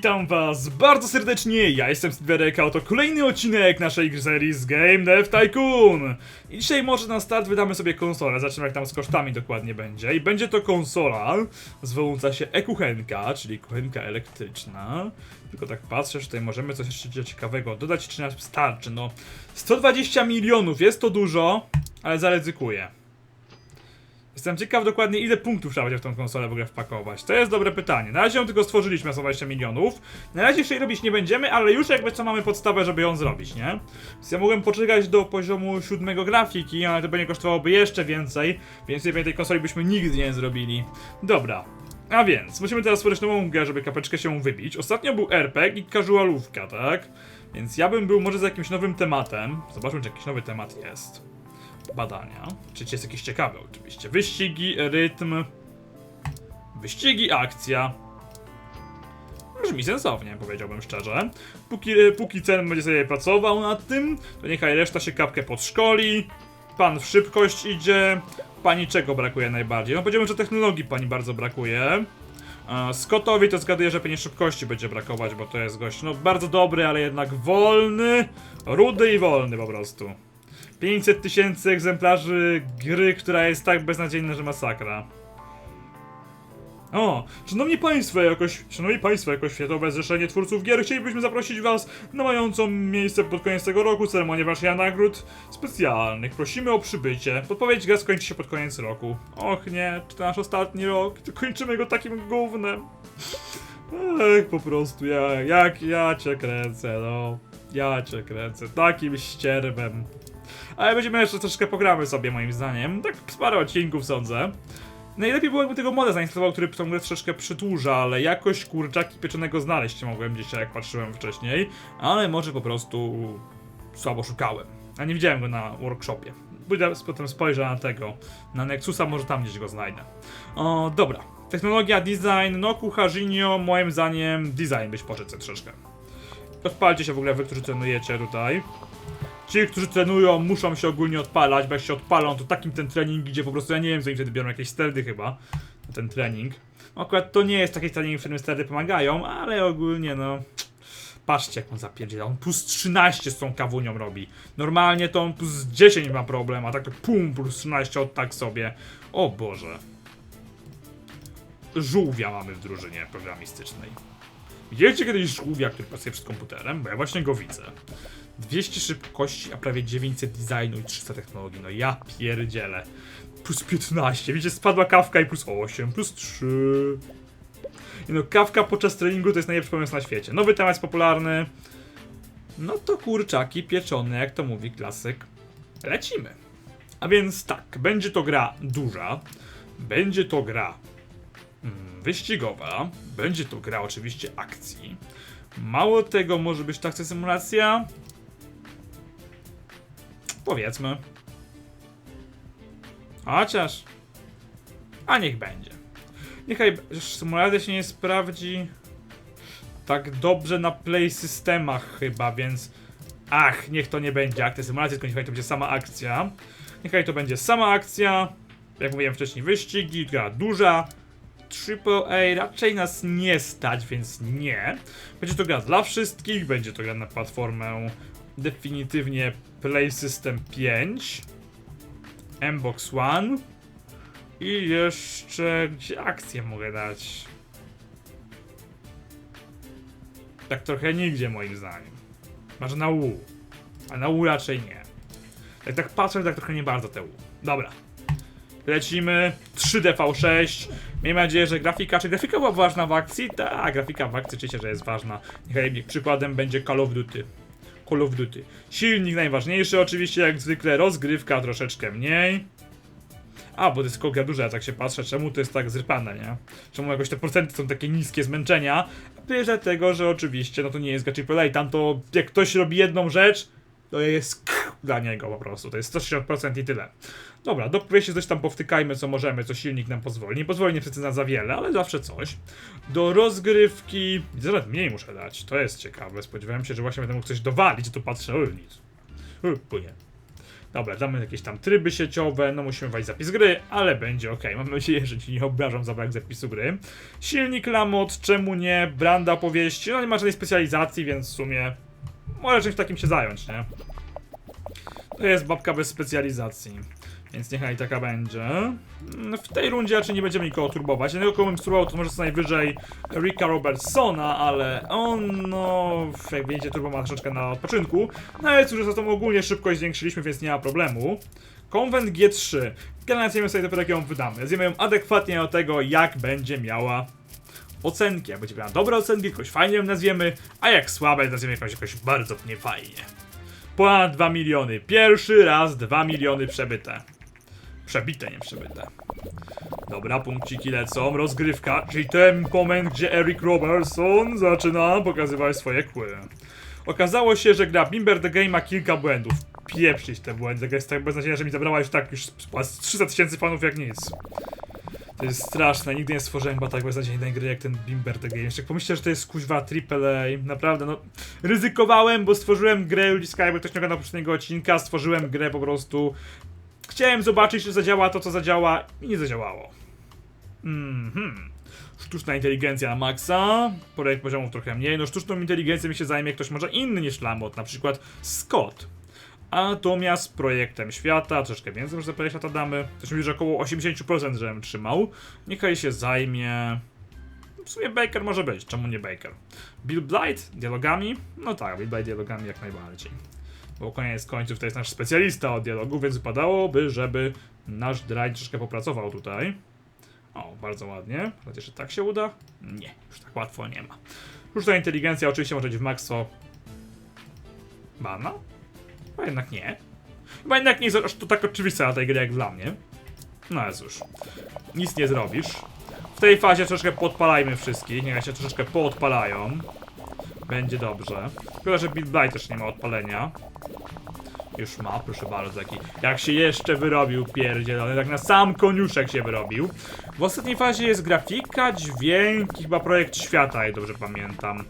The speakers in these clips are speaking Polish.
Witam was bardzo serdecznie, ja jestem Silverek, a oto kolejny odcinek naszej serii z Game Dev Tycoon. I dzisiaj może na start wydamy sobie konsolę, zobaczymy jak tam z kosztami dokładnie będzie. I będzie to konsola zwająca się e-kuchenka, czyli kuchenka elektryczna. Tylko tak patrzę, że tutaj możemy coś jeszcze ciekawego dodać, czy nas starczy. No, 120 milionów, jest to dużo, ale zaryzykuję. Jestem ciekaw dokładnie ile punktów trzeba będzie w tą konsolę w ogóle wpakować. To jest dobre pytanie. Na razie ją tylko stworzyliśmy za 20 milionów. Na razie jeszcze jej robić nie będziemy, ale już jakby co mamy podstawę, żeby ją zrobić, nie? Więc ja mogłem poczekać do poziomu siódmego grafiki, ale to będzie kosztowałoby jeszcze więcej, więc sobie tej konsoli byśmy nigdy nie zrobili. Dobra. A więc, musimy teraz stworzyć nową grę, żeby kapeczkę się wybić. Ostatnio był RPG i casualówka, tak? Więc ja bym był może z jakimś nowym tematem. Zobaczmy, czy jakiś nowy temat jest badania. Czy jest jakiś ciekawy oczywiście. Wyścigi, rytm. Wyścigi, akcja. Brzmi sensownie, powiedziałbym szczerze. Póki, póki będzie sobie pracował nad tym, to niechaj reszta się kapkę podszkoli. Pan w szybkość idzie. Pani czego brakuje najbardziej? No powiedziałbym, że technologii pani bardzo brakuje. Scottowi to zgaduję, że pewnie szybkości będzie brakować, bo to jest gość, no bardzo dobry, ale jednak wolny, rudy i wolny po prostu. 500 tysięcy egzemplarzy gry, która jest tak beznadziejna, że masakra. O, szanowni państwo, jakoś, szanowni państwo, jako Światowe Zrzeszenie Twórców Gier, chcielibyśmy zaprosić was na mającą miejsce pod koniec tego roku ceremonię wręczenia nagród specjalnych. Prosimy o przybycie. Podpowiedź gra skończy się pod koniec roku. Och nie, czy to nasz ostatni rok? To kończymy go takim gównem. Ech, po prostu, ja, jak ja cię kręcę, no. Ja cię kręcę, takim ścierbem. Ale będziemy jeszcze troszkę pogramy sobie moim zdaniem. Tak parę odcinków sądzę. Najlepiej było jakby tego moda zainstalował, który tą grę troszeczkę przydłuża, ale jakoś kurczaki pieczonego znaleźć mogłem dzisiaj, jak patrzyłem wcześniej. Ale może po prostu słabo szukałem. A nie widziałem go na workshopie. Pójdę, potem spojrzę na tego, na Nexusa, może tam gdzieś go znajdę. O, dobra. Technologia, design, no kucharzinio, moim zdaniem design byś poszedł troszeczkę. Odpalcie się w ogóle wy, którzy trenujecie tutaj. Ci, którzy trenują, muszą się ogólnie odpalać, bo jak się odpalą, to takim ten trening idzie po prostu, ja nie wiem, co im wtedy biorą, jakieś sterdy chyba, na ten trening. Akurat to nie jest taki trening, w którym sterdy pomagają, ale ogólnie no... Patrzcie, jak on zapierdziela, on plus 13 z tą kawunią robi. Normalnie to on plus 10 ma problem, a tak to pum, plus 13 od tak sobie. O Boże. Żółwia mamy w drużynie programistycznej. Widzieliście kiedyś żółwia, który pracuje przed komputerem? Bo ja właśnie go widzę. 200 szybkości, a prawie 900 designu i 300 technologii. No ja pierdzielę. Plus 15. Widzicie, spadła kawka i plus 8, plus 3. I no, kawka podczas treningu to jest najlepszy pomysł na świecie. Nowy temat jest popularny. No to kurczaki pieczone, jak to mówi klasyk. Lecimy. A więc tak, będzie to gra duża. Będzie to gra mm, wyścigowa. Będzie to gra oczywiście akcji. Mało tego, może być akcja symulacja. Powiedzmy. Chociaż. A niech będzie. Niechaj symulacja się nie sprawdzi tak dobrze na play systemach chyba, więc. Ach, niech to nie będzie akcja symulacji, tylko niechaj to będzie sama akcja. Niechaj to będzie sama akcja. Jak mówiłem wcześniej, wyścigi, gra duża. AAA raczej nas nie stać, więc nie. Będzie to gra dla wszystkich, będzie to gra na platformę definitywnie Play System 5, Mbox One i jeszcze gdzie akcję mogę dać. Tak trochę nigdzie moim zdaniem. Może na U, a na U raczej nie. Jak tak patrzę, tak trochę nie bardzo te U. Dobra. Lecimy 3DV6. Miejmy nadzieję, że grafika. Czy grafika była ważna w akcji? Tak, grafika w akcji oczywiście, że jest ważna. Niechaj przykładem będzie Call of Duty. Call of Duty. Silnik najważniejszy, oczywiście, jak zwykle, rozgrywka troszeczkę mniej. A, bo gra duża, tak się patrzę, czemu to jest tak zrypane, nie? Czemu jakoś te procenty są takie niskie zmęczenia? Bierze tego, że oczywiście, no to nie jest AAA, tam to jak ktoś robi jedną rzecz, to jest k- dla niego po prostu, to jest 160% i tyle. Dobra, do powieści coś tam powtykajmy, co możemy, co silnik nam pozwoli. Nie pozwoli niestety na za wiele, ale zawsze coś. Do rozgrywki... Zaraz mniej muszę dać, to jest ciekawe. Spodziewałem się, że właśnie będę mógł coś dowalić, to patrzę, o nic. Płynie. Dobra, damy jakieś tam tryby sieciowe, no musimy wejść zapis gry, ale będzie ok. Mam nadzieję, że ci nie obrażam za brak zapisu gry. Silnik Lamot, czemu nie? Branda opowieści, no nie ma żadnej specjalizacji, więc w sumie może czymś takim się zająć, nie? To jest babka bez specjalizacji. Więc niechaj taka będzie. Mm, W tej rundzie raczej nie będziemy nikogo turbować. Jednego kogo bym turbował to może co najwyżej Ricka Robertsona, ale on no jak wiecie turbo ma troszeczkę na odpoczynku. No ale cóż, za to ogólnie szybkość zwiększyliśmy, więc nie ma problemu. Konwent G3. Generalnie sobie dopiero jak ją wydamy. Zjemy ją adekwatnie do tego, jak będzie miała ocenki. Jak będzie miała dobre ocenki, jakoś fajnie ją nazwiemy, a jak słabe, nazwiemy jakoś, bardzo niefajnie. Ponad 2 miliony. Pierwszy raz 2 miliony przebyte. Przebite, nie przebyte. Dobra, punkciki lecą. Rozgrywka, czyli ten moment, gdzie Eric Robertson zaczyna pokazywać swoje kły. Okazało się, że gra Bimber the Game ma kilka błędów. Pieprzyć te błędy. Gra jest tak beznadziejna, że mi zabrała już tak już z 300 tysięcy fanów jak nic. To jest straszne, nigdy nie stworzyłem chyba tak beznadziejnej gry jak ten Bimber the Game. Jeszcze jak pomyślcie, że to jest kuźwa AAA, naprawdę no... Ryzykowałem, bo stworzyłem grę, ludziska jakby ktoś nie oglądał poprzedniego odcinka, stworzyłem grę po prostu... Chciałem zobaczyć, czy zadziała to, co zadziała i nie zadziałało. Mhm. Sztuczna inteligencja maksa, projekt poziomów trochę mniej, no sztuczną inteligencją mi się zajmie ktoś może inny niż Lamot, na przykład Scott. Natomiast projektem świata, troszkę więcej może za projekt świata damy, ktoś mówi, że około 80% żebym trzymał, niechaj się zajmie... W sumie Baker może być, czemu nie Baker? Bill Blight dialogami? No tak, Bill Blight dialogami jak najbardziej. Bo koniec końców to jest nasz specjalista od dialogu, więc wypadałoby, żeby nasz Dry troszkę popracował tutaj. O, bardzo ładnie. Chociaż czy tak się uda? Nie, już tak łatwo nie ma. Sztuczna inteligencja oczywiście może być w Maxo... Bana? Chyba jednak nie. Chyba jednak nie jest aż to tak oczywiste na tej jak dla mnie. No ale cóż. Nic nie zrobisz. W tej fazie troszeczkę podpalajmy wszystkich. Niech się troszeczkę poodpalają. Będzie dobrze. Chyba, że Bill Blight też nie ma odpalenia. Już ma, proszę bardzo, jaki, jak się jeszcze wyrobił pierdzielony, tak na sam koniuszek się wyrobił. W ostatniej fazie jest grafika, dźwięk chyba projekt świata, jak dobrze pamiętam.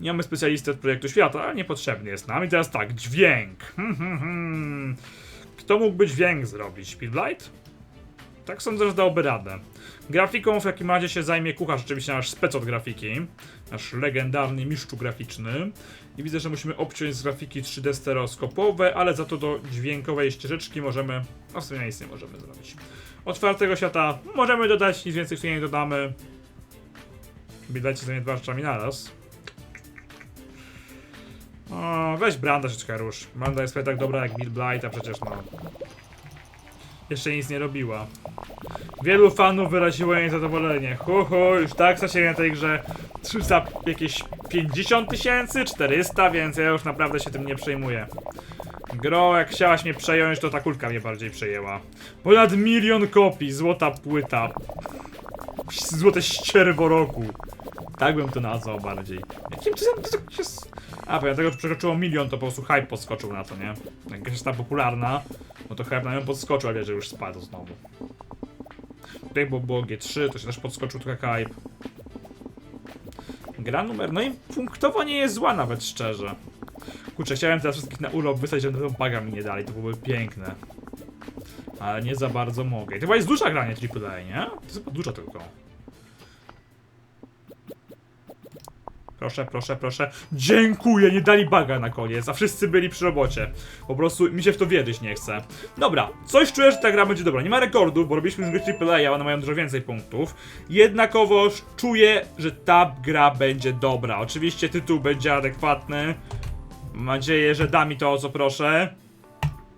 Nie mamy specjalisty od projektu świata, ale niepotrzebny jest nam. I teraz tak, dźwięk. Hmm, hmm, hmm. Kto mógłby dźwięk zrobić? Speedlight? Tak sądzę, że dałby radę. Grafiką w jakim razie się zajmie kucharz, oczywiście nasz spec od grafiki. Nasz legendarny mistrzu graficzny. I widzę, że musimy obciąć z grafiki 3D stereoskopowe, ale za to do dźwiękowej ścieżeczki możemy... No w sumie nic nie możemy zrobić. Otwartego świata możemy dodać, nic więcej tu nie dodamy. Widać sobie dwa rzeczami naraz. O, weź Branda troszeczkę rusz. Branda jest tak dobra jak Bill Blight, a przecież no... Jeszcze nic nie robiła. Wielu fanów wyraziło jej zadowolenie. Hu, hu, już tak się na tej grze 300 jakieś 50 tysięcy, 400, więc ja już naprawdę się tym nie przejmuję. Gro, jak chciałaś mnie przejąć, to ta kulka mnie bardziej przejęła. Ponad milion kopii, złota płyta. Złote ścierwo roku. Tak bym to nazwał bardziej. Jakim to tak jest... A, powiem, tego, że przekroczyło milion, to po prostu hype podskoczył na to, nie? Jak jest ta popularna, no to hype na nią podskoczył, ale że już spadł znowu. Tutaj było, było G3, to się też podskoczył trochę hype. Gra numer, no i punktowo nie jest zła nawet, szczerze. Kurczę, chciałem teraz wszystkich na urlop wysłać, żeby tego baga mi nie dali, to byłoby piękne. Ale nie za bardzo mogę. I to chyba jest duża gra, nie AAA, nie? To jest chyba dużo tylko. Proszę, proszę, proszę. Dziękuję, nie dali baga na koniec, a wszyscy byli przy robocie. Po prostu mi się w to wierzyć nie chce. Dobra, coś czuję, że ta gra będzie dobra. Nie ma rekordów, bo robiliśmy z gry AAA, one mają dużo więcej punktów. Jednakowoż czuję, że ta gra będzie dobra. Oczywiście tytuł będzie adekwatny. Mam nadzieję, że da mi to, o co proszę.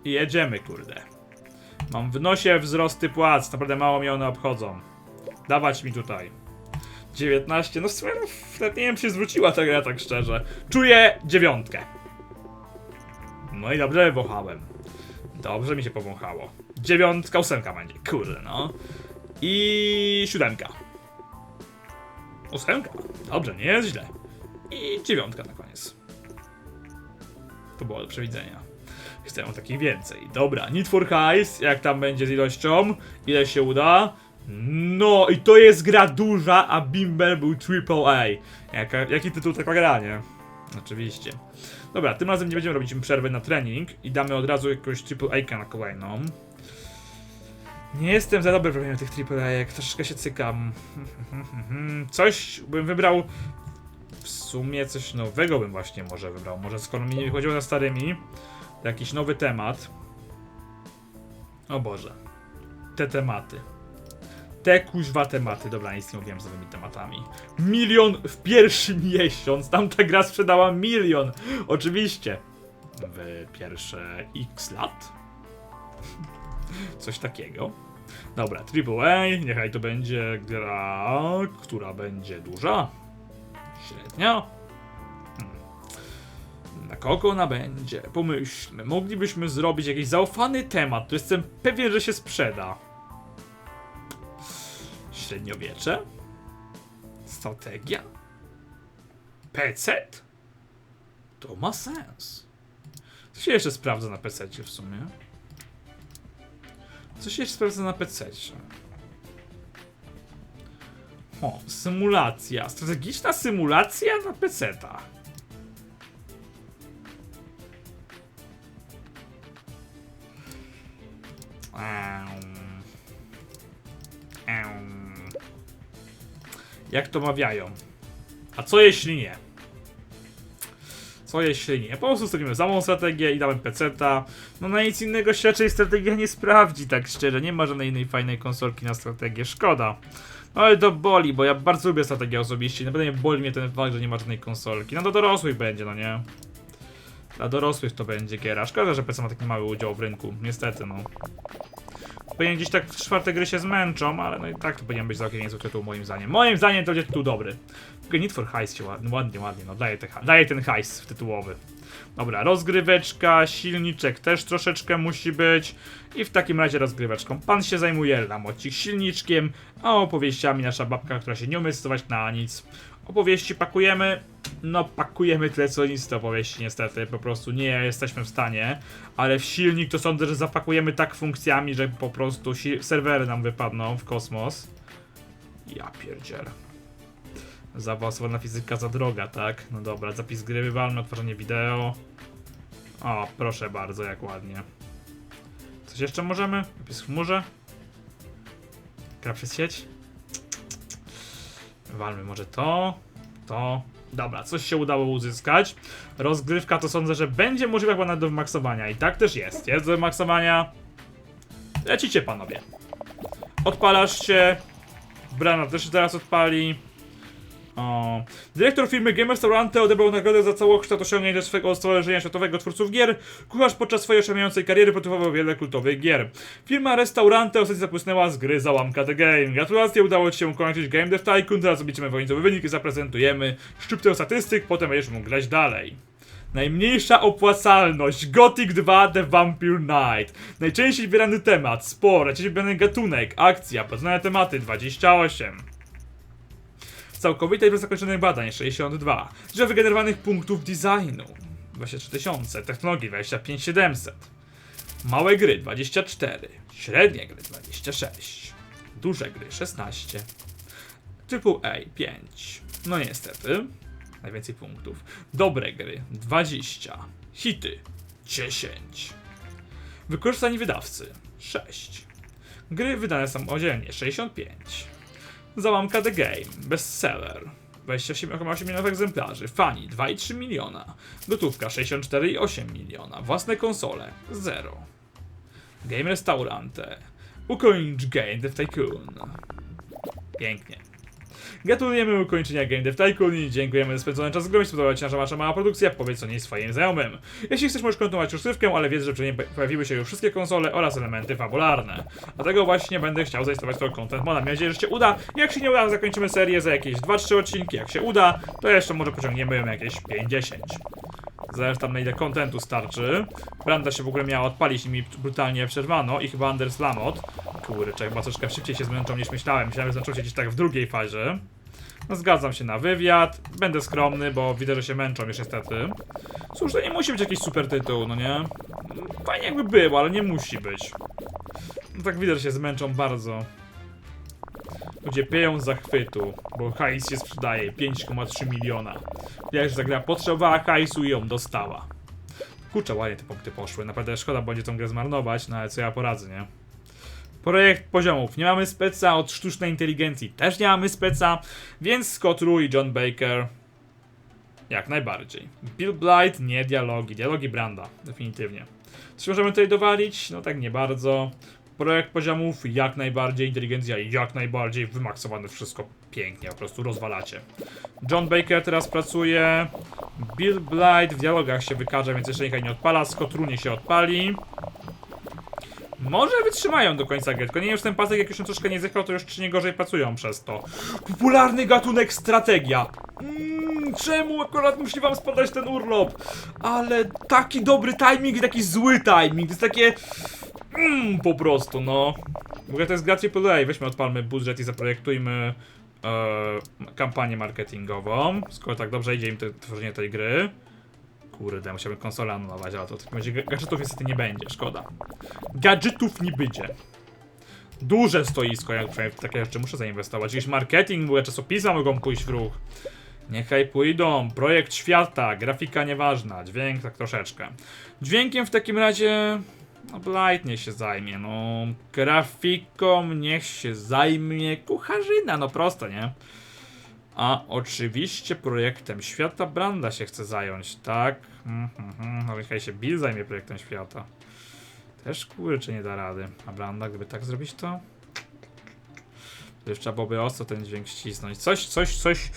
I jedziemy, kurde. Mam w nosie wzrosty płac, naprawdę mało mnie one obchodzą. Dawać mi tutaj. 19, no w sumie no, nie wiem, czy się zwróciła ta gra, tak szczerze. Czuję dziewiątkę. No i dobrze wąchałem. Dobrze mi się powąchało. Dziewiątka, ósemka będzie, kurde no. I siódemka. Ósemka, dobrze, nie jest źle. I dziewiątka na koniec. To było do przewidzenia. Chcę takich więcej. Dobra, Need for Heist, jak tam będzie z ilością, ile się uda. No i to jest gra duża, a Bimber był AAA. Jaka, jaki tytuł taka gra, nie? Oczywiście. Dobra, tym razem nie będziemy robić im przerwy na trening i damy od razu jakąś triple A na kolejną. Nie jestem za dobry w robieniu tych triple A, troszeczkę się cykam. Coś bym wybrał. W sumie coś nowego bym właśnie może wybrał. Może skoro mi nie chodziło za starymi, jakiś nowy temat. O Boże. Te tematy. Te kuźwa tematy. Dobra, nic nie mówiłem z nowymi tematami. Milion w pierwszy miesiąc. Tamta gra sprzedała milion. Oczywiście. W pierwsze x lat. Coś takiego. Dobra, AAA, niechaj to będzie gra, która będzie duża. Średnia. Hmm. Na kogo ona będzie? Pomyślmy. Moglibyśmy zrobić jakiś zaufany temat, to jestem pewien, że się sprzeda. Średniowiecze? Strategia? PC? To ma sens. Co się jeszcze sprawdza na PC w sumie? Co się jeszcze sprawdza na PC? O, symulacja. Strategiczna symulacja na PC-ta. Eum. Eum. Jak to mawiają? A co jeśli nie? Co jeśli nie? Po prostu stawimy samą strategię i damy peceta. No na nic innego się raczej strategia nie sprawdzi, tak szczerze. Nie ma żadnej innej fajnej konsolki na strategię, szkoda. No ale to boli, bo ja bardzo lubię strategię osobiście. Naprawdę nie boli mnie ten fakt, że nie ma żadnej konsolki. No do dorosłych będzie, no nie? Dla dorosłych to będzie giera. Szkoda, że PC ma taki mały udział w rynku. Niestety, no. Powinien gdzieś tak czwarte gry się zmęczą, ale no i tak to powinien być całkiem niezły tytuł moim zdaniem. Moim zdaniem to będzie tytuł dobry. Need for Heist się ładnie, ładnie, ładnie, no daje, te, daje ten hajs tytułowy. Dobra, rozgryweczka, silniczek też troszeczkę musi być. I w takim razie rozgryweczką. Pan się zajmuje lamocik silniczkiem, a opowieściami nasza babka, która się nie umie stosować na nic. Opowieści pakujemy. No, pakujemy tyle co nic te opowieści, niestety. Po prostu nie jesteśmy w stanie. Ale w silnik to sądzę, że zapakujemy tak funkcjami, że po prostu serwery nam wypadną w kosmos. Ja pierdziel. Zaawansowana fizyka za droga, tak? No dobra, zapis gry wywalmy, odtworzenie wideo. O, proszę bardzo, jak ładnie. Coś jeszcze możemy? Zapis w chmurze? Gra przez sieć? Walmy może to, to. Dobra, coś się udało uzyskać. Rozgrywka to sądzę, że będzie możliwa chyba nawet do wymaksowania. I tak też jest. Jest do wymaksowania. Lecicie panowie. Odpalasz się. Brana też zaraz odpali. O. Dyrektor firmy Game Restaurante odebrał nagrodę za całokształt osiągnięć swego stowarzyszenia światowego twórców gier. Kucharz podczas swojej oszałamiającej kariery produkował wiele kultowych gier. Firma Restaurante ostatnio zapłysnęła z gry Załamka The Game. Gratulacje, udało Ci się ukończyć Game Dev Tycoon. Teraz zobaczymy wojnicowy wynik i zaprezentujemy szczyptę statystyk, potem będziesz mógł grać dalej. Najmniejsza opłacalność Gothic 2 The Vampire Knight. Najczęściej wybierany temat, sport, najczęściej wybierany gatunek, akcja, poznane tematy 28. Całkowite i bez zakończonych badań 62. Liczba wygenerowanych punktów designu 23 tysiące, technologii 25700. Małe gry 24, średnie gry 26, duże gry 16. Typu A 5. No niestety, najwięcej punktów. Dobre gry 20, hity 10. Wykorzystani wydawcy 6. Gry wydane samodzielnie 65. Załamka The Game, bestseller. 28,8 milionów egzemplarzy, fani 2,3 miliona, gotówka 64,8 miliona, własne konsole 0. Game Restaurante, ukończ Game Dev Tycoon. Pięknie. Gratulujemy ukończenia Game Dev Tycoon i dziękujemy za spędzony czas z grą. Jeśli podobała Ci nasza wasza mała produkcja, powiedz o niej swoim znajomym. Jeśli chcesz, możesz kontynuować rozgrywkę, ale wiedz, że przy niej pojawiły się już wszystkie konsole oraz elementy fabularne. Dlatego właśnie będę chciał zainstalować to content moda. Mam nadzieję, że się uda. Jak się nie uda, zakończymy serię za jakieś 2-3 odcinki. Jak się uda, to jeszcze może pociągniemy ją jakieś 5-10. Zależy tam na ile kontentu starczy. Branda się w ogóle miała odpalić i mi brutalnie przerwano i chyba Anders Lamot. Kurczę, chyba troszkę szybciej się zmęczą niż myślałem. Myślałem, że zaczął się gdzieś tak w drugiej fazie. No zgadzam się na wywiad. Będę skromny, bo widzę, że się męczą już niestety. Cóż, to nie musi być jakiś super tytuł, no nie? Fajnie jakby było, ale nie musi być. No tak widać, że się zmęczą bardzo. Ludzie pieją z zachwytu, bo hajs się sprzedaje 5,3 miliona. Wiesz, że gra potrzebowała hajsu i ją dostała. Kurczę, ładnie te punkty poszły. Naprawdę szkoda będzie tą grę zmarnować, no ale co ja poradzę, nie? Projekt poziomów. Nie mamy speca od sztucznej inteligencji. Też nie mamy speca, więc Scott Rue i John Baker jak najbardziej. Bill Blight, nie dialogi. Dialogi Branda, definitywnie. Czy możemy tutaj dowalić? No tak nie bardzo. Projekt poziomów jak najbardziej, inteligencja jak najbardziej, wymaksowane wszystko pięknie, po prostu rozwalacie. John Baker teraz pracuje, Bill Blight w dialogach się wykaże, więc jeszcze niechaj nie odpala, Scott się odpali. Może wytrzymają do końca gry, tylko nie wiem, czy ten pasek jak już się troszkę nie zjechał, to już czy nie gorzej pracują przez to. Popularny gatunek strategia. Mm, czemu akurat musi wam spadać ten urlop? Ale taki dobry timing i taki zły timing, to jest takie... Mm, po prostu, no. W ogóle to jest gra AAA, weźmy odpalmy budżet i zaprojektujmy e, kampanię marketingową, skoro tak dobrze idzie im to tworzenie tej gry. Kurde, musiałbym konsolę anulować, ale to w takim razie ga- gadżetów niestety nie będzie, szkoda. Gadżetów nie będzie. Duże stoisko, jak przynajmniej w takie rzeczy muszę zainwestować. Jakiś marketing, były czasopisma mogą pójść w ruch. Niechaj pójdą. Projekt świata, grafika nieważna, dźwięk tak troszeczkę. Dźwiękiem w takim razie. No, Blight niech się zajmie, no. Grafiką niech się zajmie kucharzyna, no prosto, nie? A oczywiście projektem świata Branda się chce zająć, tak? Mhm, mhm. No niechaj się Bill zajmie projektem świata. Też kurczę nie da rady. A Branda, gdyby tak zrobić to? To już trzeba byłoby ostro ten dźwięk ścisnąć. Coś, coś, coś...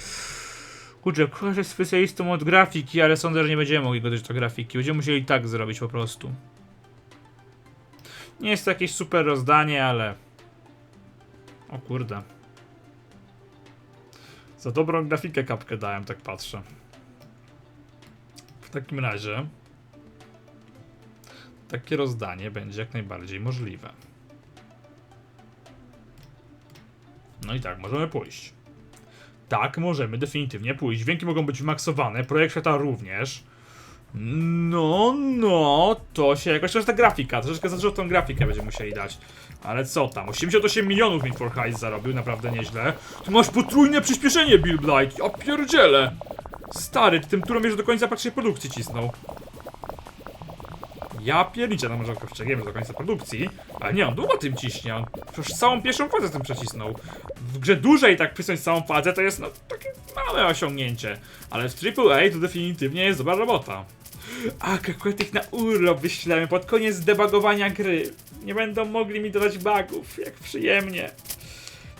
Kurczę, kucharz jest specjalistą od grafiki, ale sądzę, że nie będziemy mogli go do grafiki. Będziemy musieli tak zrobić po prostu. Nie jest to jakieś super rozdanie, ale... O kurde. Za dobrą grafikę kapkę dałem, tak patrzę. W takim razie... Takie rozdanie będzie jak najbardziej możliwe. No i tak, możemy pójść. Tak, możemy definitywnie pójść. Dźwięki mogą być wymaksowane, projekt świata również. No, no, to się jakoś też ta grafika, troszeczkę za dużo tą grafikę będziemy musieli dać. Ale co tam, 88 milionów Need for Heist zarobił, naprawdę nieźle. Tu masz potrójne przyspieszenie, Bill Blight, ja pierdzielę. Stary, ty tym turem już do końca patrzej produkcji cisnął. Ja pierniczę, no może przeciągniemy do końca produkcji, ale nie, on długo tym ciśnie, on przecież całą pierwszą fazę tym przecisnął. W grze dłużej tak przycisnąć całą fazę to jest no takie małe osiągnięcie, ale w AAA to definitywnie jest dobra robota. A, akurat ich na urlop wyślemy pod koniec debugowania gry. Nie będą mogli mi dodać bugów, jak przyjemnie.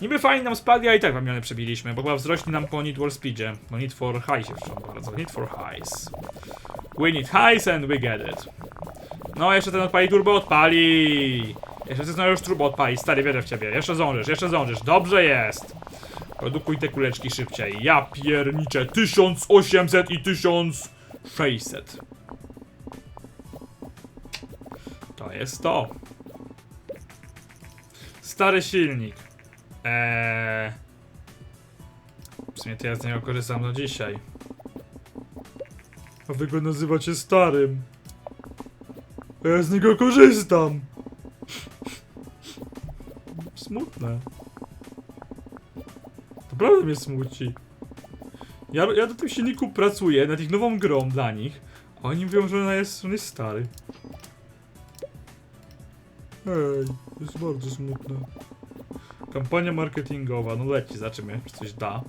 Niby fajnie nam spadli, a i tak wamiony przebiliśmy, bo chyba wzrośnie nam po Need for Speedzie. Bo Need for High się wszą bardzo. Need for Highs. We need highs and we get it. No, jeszcze ten odpali turbo odpali. Jeszcze ten już turbo odpali, stary, wierzę w ciebie. Jeszcze zdążysz, jeszcze zdążysz. Dobrze jest. Produkuj te kuleczki szybciej. Ja pierniczę. 1800 i 1600. To jest to. Stary silnik. Eee... W sumie to ja z niego korzystam do dzisiaj. A wy go nazywacie starym. A ja z niego korzystam. Smutne. Naprawdę mnie smuci. Ja, ja do tym silniku pracuję, nad ich nową grą dla nich. A oni mówią, że ona jest, on jest stary. Ej, jest bardzo smutne. Kampania marketingowa, no leci, zobaczymy, czy coś da.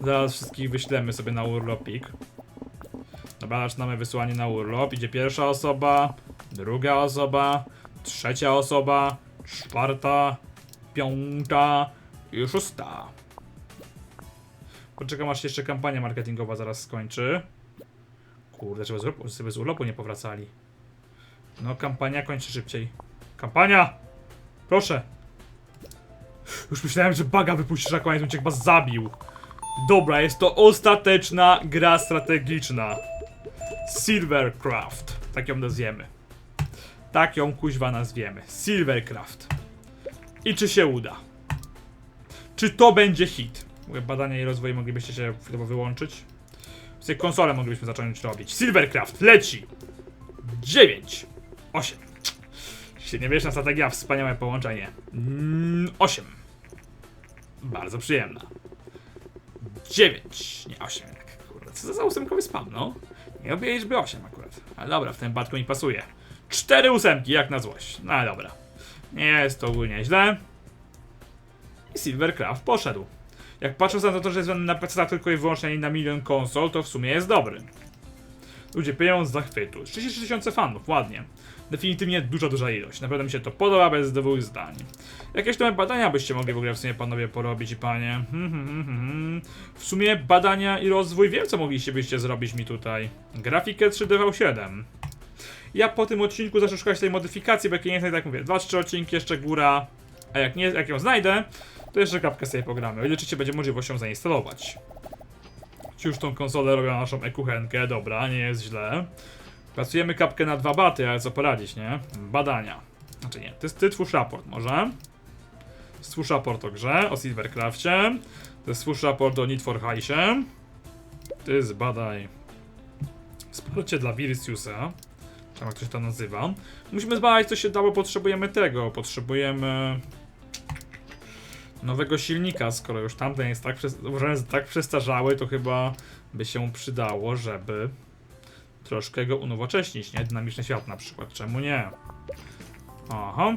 Zaraz wszystkich wyślemy sobie na urlopik. Dobra, zaczynamy wysłanie na urlop. Idzie pierwsza osoba, druga osoba, trzecia osoba, czwarta, piąta i szósta. Poczekam aż się jeszcze kampania marketingowa zaraz skończy. Kurde, żeby z urlopu, żeby z urlopu nie powracali. No, kampania kończy szybciej. Kampania! Proszę! Już myślałem, że baga wypuścisz na koniec, bym cię chyba zabił. Dobra, jest to ostateczna gra strategiczna. Silvercraft. Tak ją nazwiemy. Tak ją kuźwa nazwiemy. Silvercraft. I czy się uda? Czy to będzie hit? Mówię, Badania i rozwój moglibyście się chwilowo wyłączyć. Z konsolę moglibyśmy zacząć robić. Silvercraft leci! 9 8 Średniowieczna strategia, wspaniałe połączenie. Mm, 8 bardzo przyjemna. 9, nie 8 jak, kurde, co za ósemkowy spam, no. Nie obejrzeć 8 akurat, ale dobra, w tym przypadku mi pasuje. 4 ósemki, jak na złość, no ale dobra. Nie jest to ogólnie źle. I Silvercraft poszedł. Jak patrząc na to, że jest on na PC tylko i wyłącznie na milion konsol, to w sumie jest dobry. Ludzie piją z zachwytu. 33 tysiące fanów, ładnie. Definitywnie duża, duża ilość. Naprawdę mi się to podoba, bez dwóch zdań. Jakieś tam badania byście mogli w ogóle w sumie panowie porobić i panie. Hmm, hmm, hmm, hmm. W sumie badania i rozwój wiem, co mogliście byście zrobić mi tutaj. Grafikę 3D7. Ja po tym odcinku zacznę szukać tej modyfikacji, bo jak nie znajdę, tak mówię, 2-3 odcinki jeszcze góra, a jak nie, jak ją znajdę, to jeszcze kapkę sobie pogramy, o ile oczywiście będzie możliwość ją zainstalować. Już tą konsolę robią naszą e-kuchenkę, dobra, nie jest źle. Pracujemy kapkę na dwa baty, ale co poradzić, nie? Badania. Znaczy nie, ty, ty twórz raport może. Stwórz raport o grze, o Silvercrafcie. Ty stwórz raport o Need for Highsie. Ty zbadaj wsparcie dla Virtusa. Tam jak to się to nazywa. Musimy zbadać co się dało, potrzebujemy tego. Potrzebujemy nowego silnika, skoro już tamten jest tak, że tak przestarzały, to chyba by się przydało, żeby troszkę go unowocześnić, nie? Dynamiczny świat na przykład, czemu nie? Aha.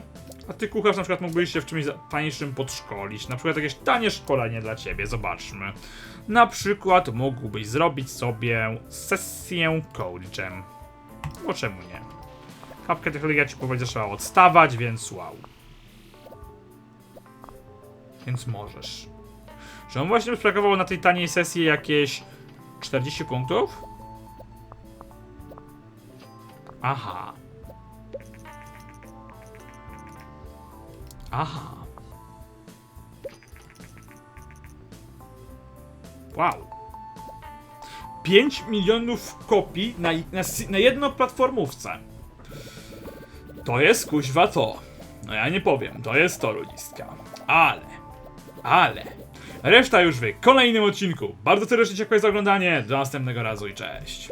A ty kucharz na przykład mógłbyś się w czymś tańszym podszkolić, na przykład jakieś tanie szkolenie dla ciebie, zobaczmy. Na przykład mógłbyś zrobić sobie sesję Jam. Bo czemu nie? Kapkę technologia ci powoli zaczęła odstawać, więc wow. Więc możesz. Czy on właśnie sprakowało na tej taniej sesji jakieś 40 punktów? Aha. Aha. Wow. 5 milionów kopii na, na, na jedno platformówce. To jest kuźwa to. No ja nie powiem, to jest to ludziska. Ale, ale. Reszta już. W kolejnym odcinku. Bardzo serdecznie dziękuję za oglądanie. Do następnego razu i cześć.